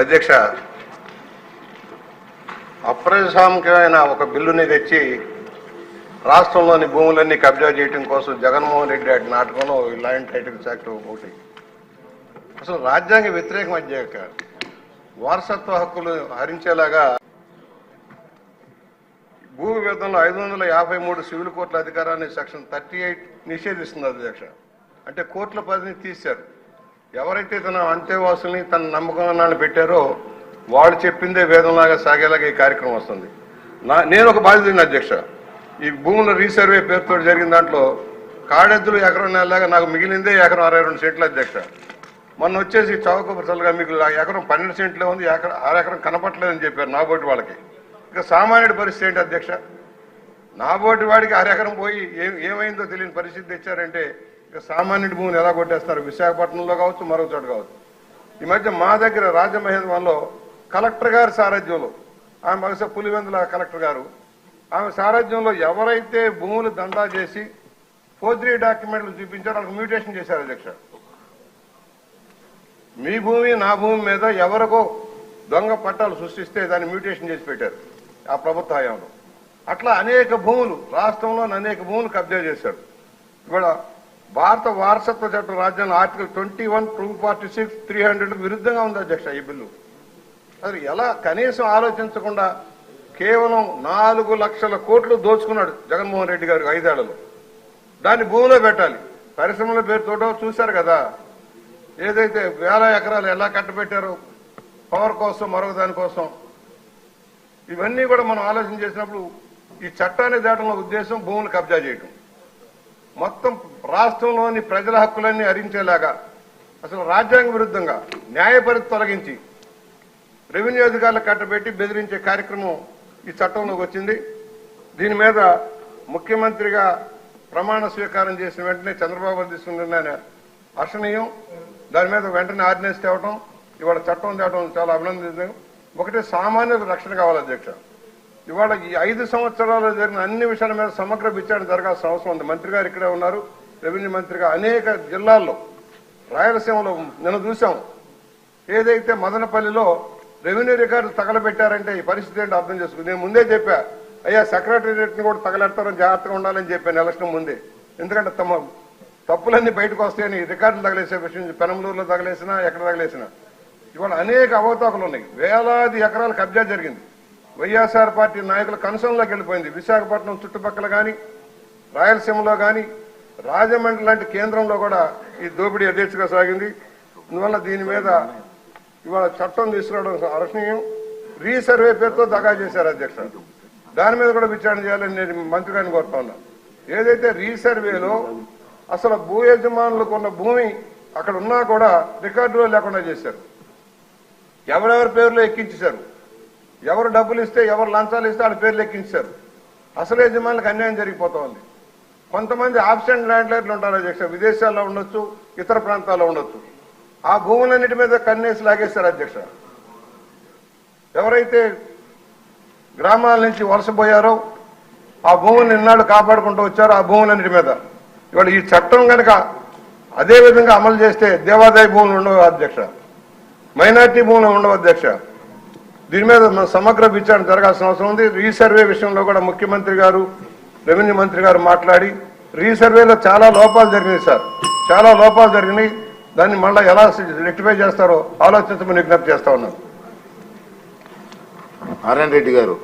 అధ్యక్ష అప్రజాస్వామికమైన ఒక బిల్లుని తెచ్చి రాష్ట్రంలోని భూములన్నీ కబ్జా చేయడం కోసం జగన్మోహన్ రెడ్డి అటు నాటకంలో ఈ ల్యాండ్ టైటిల్ యాక్ట్ ఒకటి అసలు రాజ్యాంగ వ్యతిరేకం అధ్యక్ష వారసత్వ హక్కులు హరించేలాగా భూ వివాదంలో ఐదు వందల యాభై మూడు సివిల్ కోర్టుల అధికారాన్ని సెక్షన్ థర్టీ ఎయిట్ నిషేధిస్తుంది అధ్యక్ష. అంటే కోర్టుల పరిధిని తీశారు. ఎవరైతే తన అంత్యవాసుల్ని తన నమ్మకాన్ని పెట్టారో వాళ్ళు చెప్పిందే వేదంలాగా సాగేలాగా ఈ కార్యక్రమం వస్తుంది. నా నేను ఒక బాధ్యత అధ్యక్ష. ఈ భూముల రీసర్వే పేరుతో జరిగిన దాంట్లో కాడెద్దులు ఎకరం నెలలాగా నాకు మిగిలిందే ఎకరం అరవై రెండు సెంట్లు అధ్యక్ష. మొన్న వచ్చేసి చౌకపరచలుగా మీకు ఎకరం పన్నెండు సెంట్లే ఉంది ఎకరం ఆరు ఎకరం కనపట్లేదని చెప్పారు నాబోటి వాళ్ళకి. ఇక సామాన్యుడి పరిస్థితి ఏంటి అధ్యక్ష? నాబోటి వాడికి అరెకరం పోయి ఏం ఏమైందో తెలియని పరిస్థితి తెచ్చారంటే ఇక సామాన్యుడి భూమిని ఎలా కొట్టేస్తారు? విశాఖపట్నంలో కావచ్చు మరొక చోట కావచ్చు. ఈ మధ్య మా దగ్గర రాజమహేంద్రంలో కలెక్టర్ గారి సారథ్యంలో ఆమె బహుశా పులివెందుల కలెక్టర్ గారు ఆమె సారథ్యంలో ఎవరైతే భూములు దందా చేసి ఫోర్జరీ డాక్యుమెంట్లు చూపించారో వాళ్ళకి మ్యూటేషన్ చేశారు అధ్యక్ష. మీ భూమి నా భూమి మీద ఎవరికో దొంగ పట్టాలు సృష్టిస్తే దాన్ని మ్యూటేషన్ చేసి పెట్టారు ఆ ప్రభుత్వ హయాంలో. అట్లా అనేక భూములు రాష్ట్రంలో అనేక భూములు కబ్జా చేశారు. ఇవాళ భారత వారసత్వ చట్టం రాజ్యాంగం article twenty one two forty six three hundred విరుద్ధంగా ఉంది అధ్యక్ష ఈ బిల్లు. అది ఎలా కనీసం ఆలోచించకుండా కేవలం నాలుగు లక్షల కోట్లు దోచుకున్నాడు జగన్మోహన్ రెడ్డి గారు ఐదేళ్ళలో. దాన్ని భూమిలో పెట్టాలి. పరిశ్రమల పేరుతోటో చూశారు కదా. ఏదైతే వేల ఎకరాలు ఎలా కట్టబెట్టారో పవర్ కోసం మరొక దానికోసం ఇవన్నీ కూడా మనం ఆలోచన చేసినప్పుడు ఈ చట్టాన్ని దాటంలో ఉద్దేశం భూములు కబ్జా చేయటం. మొత్తం రాష్ట్రంలోని ప్రజల హక్కులన్నీ హరించేలాగా అసలు రాజ్యాంగ విరుద్ధంగా న్యాయపరిధి తొలగించి రెవెన్యూ అధికారులు కట్టబెట్టి బెదిరించే కార్యక్రమం ఈ చట్టంలోకి వచ్చింది. దీని మీద ముఖ్యమంత్రిగా ప్రమాణ స్వీకారం చేసిన వెంటనే చంద్రబాబు తీసుకున్న నిర్ణయం అర్షణీయం దాని మీద వెంటనే ఆర్డినెన్స్ తేవటం ఇవాళ చట్టం తేవటం చాలా అభినందనీయం. ఒకటి సామాన్యుల రక్షణ కావాలి అధ్యక్ష. ఇవాళ ఈ ఐదు సంవత్సరాలు జరిగిన అన్ని విషయాల మీద సమగ్ర విచారణ జరగాల్సిన అవసరం ఉంది. మంత్రి గారు ఇక్కడే ఉన్నారు. రెవెన్యూ మంత్రిగా అనేక జిల్లాల్లో రాయలసీమలో నిన్న చూసాం ఏదైతే మదనపల్లిలో రెవెన్యూ రికార్డు తగలబెట్టారంటే ఈ పరిస్థితి ఏంటో అర్థం చేసుకుంది నేను ముందే చెప్పా అయ్యా సెక్రటేరియట్ కూడా తగలెడతారని జాగ్రత్తగా ఉండాలని చెప్పాను ఎలక్షన్ ముందే. ఎందుకంటే తమ తప్పులన్నీ బయటకు వస్తాయని రికార్డులు తగలేసే విషయం పెనంలూరులో తగలేసినా ఎక్కడ తగలేసినా. ఇవాళ అనేక అవతోకలు ఉన్నాయి. వేలాది ఎకరాల కబ్జా జరిగింది. వైఎస్ఆర్ పార్టీ నాయకుల కన్సర్న్లోకి వెళ్ళిపోయింది. విశాఖపట్నం చుట్టుపక్కల కానీ రాయలసీమలో కానీ రాజమండ్రి లాంటి కేంద్రంలో కూడా ఈ దోపిడీ అధ్యక్షగా సాగింది. అందువల్ల దీని మీద ఇవాళ చట్టం తీసుకురావడం అర్హనీయం రీసర్వే పేరుతో దగా చేశారు అధ్యక్ష. దాని మీద కూడా విచారణ చేయాలని నేను మంత్రి గారిని కోరుతా ఉన్నా. ఏదైతే రీసర్వేలో అసలు భూ యజమానులకు ఉన్న భూమి అక్కడ ఉన్నా కూడా రికార్డులో లేకుండా చేశారు. ఎవరెవరి పేర్లు ఎక్కించేశారు? ఎవరు డబ్బులు ఇస్తే ఎవరు లంచాలు ఇస్తే వాళ్ళ పేర్లు ఎక్కించారు అసలు యజమానులకు అన్యాయం జరిగిపోతా ఉంది. కొంతమంది ఆబ్సెంట్ ల్యాండ్లైట్లు ఉంటారు అధ్యక్ష. విదేశాల్లో ఉండొచ్చు ఇతర ప్రాంతాల్లో ఉండొచ్చు. ఆ భూములన్నిటి మీద కన్నేసి లాగేశారు అధ్యక్ష. ఎవరైతే గ్రామాల నుంచి వలసపోయారో ఆ భూములను ఇన్నాళ్ళు కాపాడుకుంటూ వచ్చారో ఆ భూములన్నిటి మీద. ఇవాళ ఈ చట్టం కనుక అదే విధంగా అమలు చేస్తే దేవాదాయ భూములు ఉండవు అధ్యక్ష. మైనార్టీ భూములు ఉండవు అధ్యక్ష. దీని మీద మన సమగ్ర విచారణ జరగాల్సిన అవసరం ఉంది. రీసర్వే విషయంలో కూడా ముఖ్యమంత్రి గారు రెవెన్యూ మంత్రి గారు మాట్లాడి రీసర్వేలో చాలా లోపాలు జరిగినాయి సార్. చాలా లోపాలు జరిగినాయి. దాన్ని మళ్ళీ ఎలా రెక్టిఫై చేస్తారో ఆలోచించమని విజ్ఞప్తి చేస్తా ఉన్నాను. నారాయణ రెడ్డి గారు